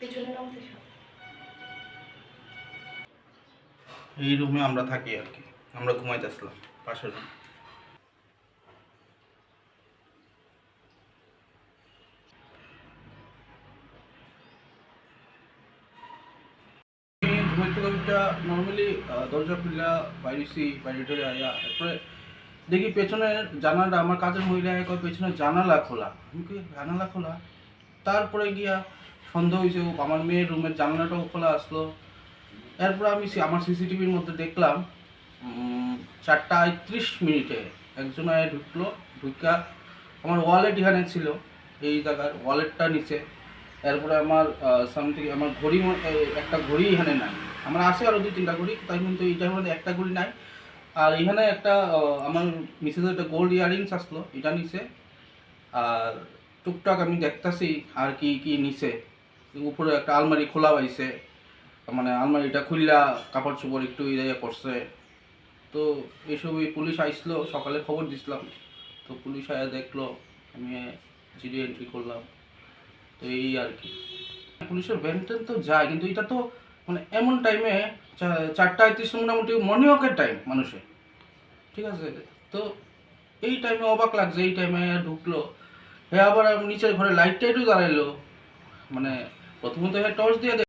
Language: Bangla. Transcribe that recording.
পেছনে নামতে এই রুমে আমরা থাকি আর কি। আমরা পাশের রুম ঘুমাইতে দেখি পেছনের জানালাটা আমার কাজের মহিলা এক পেছনের জানালা খোলা। জানালা খোলা? তারপরে গিয়া সন্দেহ হয়েছে আমার মেয়ের রুমের জানলাটাও খোলা আসলো। এরপর আমি আমার সিসিটিভির মধ্যে দেখলাম চারটা আটত্রিশ মিনিটে একজন আয় ঢুকলো ঢুকা আমার ওয়ালেট এখানে ছিল, এই জায়গার ওয়ালেটটা নিচে। এরপরে আমার সামথিং আমার ঘড়ি একটা ঘড়ি এখানে নাই। আমার আছে আরও দুই তিনটা ঘড়ি, তাই কিন্তু এইটার মধ্যে একটা ঘড়ি নাই। আর এখানে একটা আমার মিসেসের একটা গোল্ড ইয়ারিংস আসলো, এটা নিচে। আর টুকটাক আমি দেখতাছি আর কি কি নিচে। উপরে একটা আলমারি খোলা পাইছে। মানে আলমারিটা খুললা কাপড় চোপড় একটু ইয়ে করছে। তো এসবই পুলিশ আইসলো, সকালে খবর দিছিলাম। তো পুলিশ আয়া দেখল, আমি জিডি এন্ট্রি করলাম। তো এই আর কি। পুলিশের ভ্যান তো যায়, কিন্তু এটা তো মানে এমন টাইমে চারটা আইত্রিশ মোটামুটি মর্নিং ওয়াকের টাইম মানুষের ঠিক আছে? তো এই টাইমে অবাক লাগছে, এই টাইমে ঢুকলো। হ্যাঁ আবার নিচের ঘরে লাইট টাইটও জ্বালাইলো। মানে প্রথমত হ্যাঁ টর্চ দিয়ে